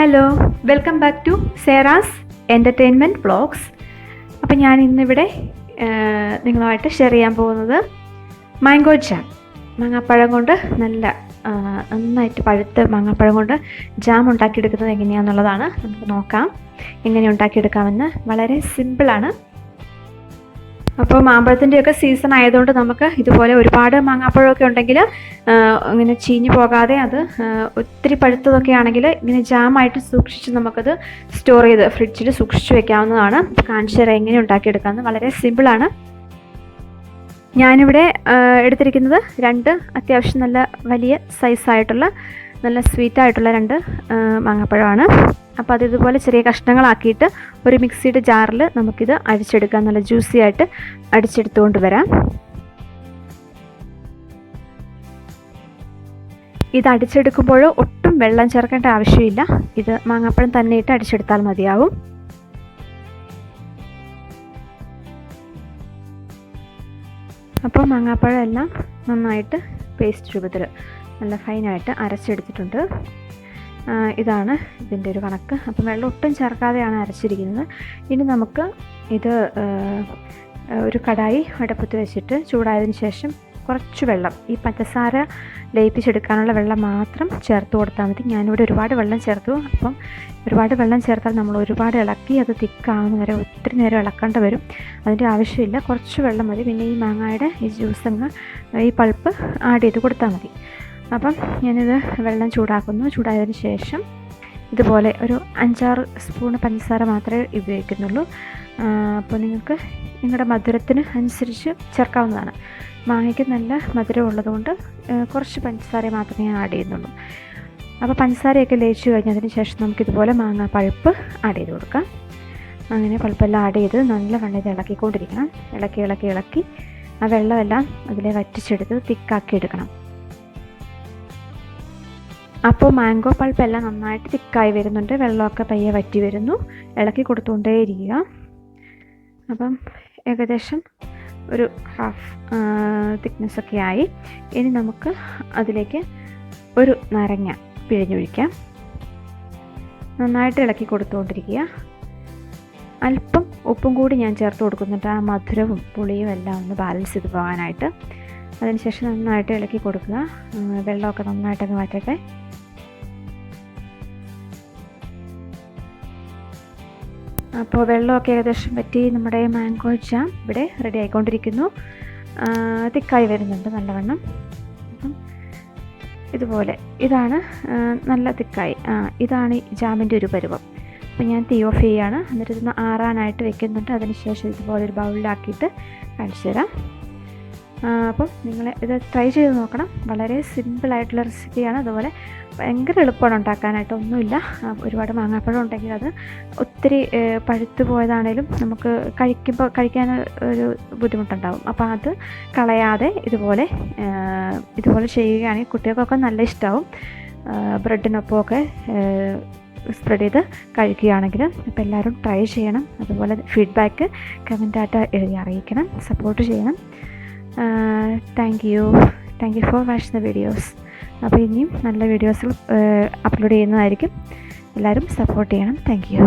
Hello welcome back to Seras entertainment vlogs. അപ്പം ഞാൻ ഇന്നിവിടെ നിങ്ങളുമായിട്ട് ഷെയർ ചെയ്യാൻ പോകുന്നത് മാംഗോ ജാം. മാങ്ങാപ്പഴം കൊണ്ട് നല്ല നന്നായിട്ട് പഴുത്ത മാങ്ങാപ്പഴം കൊണ്ട് ജാം ഉണ്ടാക്കിയെടുക്കുന്നത് എങ്ങനെയാണെന്നുള്ളതാണ് നമുക്ക് നോക്കാം. എങ്ങനെ ഉണ്ടാക്കിയെടുക്കാമെന്ന് വളരെ സിമ്പിളാണ്. അപ്പോൾ മാമ്പഴത്തിന്റെയൊക്കെ സീസൺ ആയതുകൊണ്ട് നമുക്ക് ഇതുപോലെ ഒരുപാട് മാങ്ങാപ്പഴമൊക്കെ ഉണ്ടെങ്കിൽ ഇങ്ങനെ ചീഞ്ഞു പോകാതെ അത് ഒത്തിരി പഴുത്തതൊക്കെ ആണെങ്കിൽ ഇങ്ങനെ ജാമായിട്ട് സൂക്ഷിച്ച് നമുക്കത് സ്റ്റോർ ചെയ്ത് ഫ്രിഡ്ജിൽ സൂക്ഷിച്ച് വെക്കാവുന്നതാണ്. കാണിച്ചു തരാം എങ്ങനെ ഉണ്ടാക്കിയെടുക്കാമെന്ന് വളരെ സിമ്പിളാണ് ഞാനിവിടെ എടുത്തിരിക്കുന്നത് രണ്ട് അത്യാവശ്യം നല്ല വലിയ സൈസായിട്ടുള്ള നല്ല സ്വീറ്റായിട്ടുള്ള രണ്ട് മാങ്ങപ്പഴമാണ്. അപ്പോൾ അത് ഇതുപോലെ ചെറിയ കഷ്ണങ്ങളാക്കിയിട്ട് ഒരു മിക്സിയുടെ ജാറിൽ നമുക്കിത് അടിച്ചെടുക്കാം. നല്ല ജ്യൂസി ആയിട്ട് അടിച്ചെടുത്തുകൊണ്ട് വരാം. ഇത് അടിച്ചെടുക്കുമ്പോൾ ഒട്ടും വെള്ളം ചേർക്കേണ്ട ആവശ്യമില്ല. ഇത് മാങ്ങാപ്പഴം തന്നെ ഇട്ട് അടിച്ചെടുത്താൽ മതിയാവും. അപ്പോൾ മാങ്ങാപ്പഴം എല്ലാം നന്നായിട്ട് പേസ്റ്റ് രൂപത്തിൽ നല്ല ഫൈനായിട്ട് അരച്ചെടുത്തിട്ടുണ്ട്. ഇതാണ് ഇതിന്റെ ഒരു കണക്ക്. അപ്പം വെള്ളം ഒട്ടും ചേർക്കാതെയാണ് അരച്ചിരിക്കുന്നത്. ഇനി നമുക്ക് ഇത് ഒരു കടായി അടുപ്പത്ത് വെച്ചിട്ട് ചൂടായതിന് ശേഷം കുറച്ച് വെള്ളം ഈ പഞ്ചസാര ലയിപ്പിച്ചെടുക്കാനുള്ള വെള്ളം മാത്രം ചേർത്ത് കൊടുത്താൽ മതി. ഞാനിവിടെ ഒരുപാട് വെള്ളം ചേർത്തു. അപ്പം ഒരുപാട് വെള്ളം ചേർത്താൽ നമ്മൾ ഒരുപാട് ഇളക്കി അത് തിക്കാവുന്ന വരെ ഒത്തിരി നേരം ഇളക്കേണ്ട വരും. അതിന്റെ ആവശ്യമില്ല. കുറച്ച് വെള്ളം മതി. പിന്നെ ഈ മാങ്ങയുടെ ഈ ജ്യൂസ് അങ്ങ് ഈ പൾപ്പ് ആഡ് ചെയ്ത് കൊടുത്താൽ മതി. അപ്പം ഞാനിത് വെള്ളം ചൂടാക്കുന്നു. ചൂടായതിന് ശേഷം ഇതുപോലെ ഒരു അഞ്ചാറ് സ്പൂൺ പഞ്ചസാര മാത്രമേ ഉപയോഗിക്കുന്നുള്ളൂ. അപ്പോൾ നിങ്ങൾക്ക് നിങ്ങളുടെ മധുരത്തിന് അനുസരിച്ച് ചേർക്കാവുന്നതാണ്. മാങ്ങയ്ക്ക് നല്ല മധുരം ഉള്ളതുകൊണ്ട് കുറച്ച് പഞ്ചസാര മാത്രമേ ഞാൻ ആഡ് ചെയ്യുന്നുള്ളൂ. അപ്പോൾ പഞ്ചസാരയൊക്കെ ലയിച്ചു കഴിഞ്ഞതിന് ശേഷം നമുക്കിതുപോലെ മാങ്ങ പഴുപ്പ് ആഡ് ചെയ്ത് കൊടുക്കാം. അങ്ങനെ പഴുപ്പെല്ലാം ആഡ് ചെയ്ത് നല്ല വെള്ളം ഇളക്കിക്കൊണ്ടിരിക്കണം. ഇളക്കി ഇളക്കി ഇളക്കി ആ വെള്ളമെല്ലാം അതിലെ വറ്റിച്ചെടുത്ത് തിക്കാക്കി എടുക്കണം. അപ്പോൾ മാംഗോ പൾപ്പ് എല്ലാം നന്നായിട്ട് തിക്കായി വരുന്നുണ്ട്. വെള്ളമൊക്കെ പയ്യെ വറ്റി വരുന്നു. ഇളക്കി കൊടുത്തുകൊണ്ടേയിരിക്കുക അപ്പം ഏകദേശം ഒരു ഹാഫ് തിക്നെസ് ഒക്കെ ആയി. ഇനി നമുക്ക് അതിലേക്ക് ഒരു നാരങ്ങ പിഴിഞ്ഞൊഴിക്കാം. നന്നായിട്ട് ഇളക്കി കൊടുത്തുകൊണ്ടിരിക്കുക. അല്പം ഉപ്പും കൂടി ഞാൻ ചേർത്ത് കൊടുക്കുന്നുണ്ട്. ആ മധുരവും പുളിയും എല്ലാം ഒന്ന് ബാലൻസ് ചെയ്ത് പോകാനായിട്ട്. അതിനുശേഷം നന്നായിട്ട് ഇളക്കി കൊടുക്കുക. വെള്ളമൊക്കെ നന്നായിട്ടൊന്ന് മാറ്റട്ടെ അപ്പോൾ വെള്ളമൊക്കെ ഏകദേശം പറ്റി നമ്മുടെ മാംഗോ ജാം ഇവിടെ റെഡി ആയിക്കൊണ്ടിരിക്കുന്നു. തിക്കായി വരുന്നുണ്ട് നല്ലവണ്ണം. അപ്പം ഇതുപോലെ. ഇതാണ് നല്ല തിക്കായി. ഇതാണ് ജാമിന്റെ ഒരു പരുവം. അപ്പം ഞാൻ തീ ഓഫ് ചെയ്യുകയാണ് എന്നിട്ട് ഇതൊന്ന് ആറാനായിട്ട് വെക്കുന്നുണ്ട്. അതിനുശേഷം ഇതുപോലെ ഒരു ബൗളിലാക്കിയിട്ട് കാണിച്ചു തരാം. അപ്പം നിങ്ങൾ ഇത് ട്രൈ ചെയ്ത് നോക്കണം. വളരെ സിമ്പിളായിട്ടുള്ള റെസിപ്പിയാണ് അതുപോലെ ഭയങ്കര എളുപ്പമാണ് ഉണ്ടാക്കാനായിട്ട്. ഒന്നുമില്ല. ഒരുപാട് മാങ്ങാപ്പഴം ഉണ്ടെങ്കിൽ അത് ഒത്തിരി പഴുത്തു പോയതാണേലും നമുക്ക് കഴിക്കുമ്പോൾ കഴിക്കാൻ ഒരു ബുദ്ധിമുട്ടുണ്ടാവും. അപ്പോൾ അത് കളയാതെ ഇതുപോലെ ഇതുപോലെ ചെയ്യുകയാണെങ്കിൽ കുട്ടികൾക്കൊക്കെ നല്ല ഇഷ്ടമാവും ബ്രെഡിനൊപ്പമൊക്കെ സ്പ്രെഡ് ചെയ്ത് കഴിക്കുകയാണെങ്കിൽ അപ്പോൾ എല്ലാവരും ട്രൈ ചെയ്യണം. അതുപോലെ ഫീഡ്ബാക്ക് കമന്റായിട്ട് എഴുതി അറിയിക്കണം. സപ്പോർട്ട് ചെയ്യണം. Thank you thank you for watching the videos അപ്പോൾ ഇനിയും നല്ല വീഡിയോസുകൾ അപ്ലോഡ് ചെയ്യുന്നതായിരിക്കും. എല്ലാവരും സപ്പോർട്ട് ചെയ്യണം. Thank U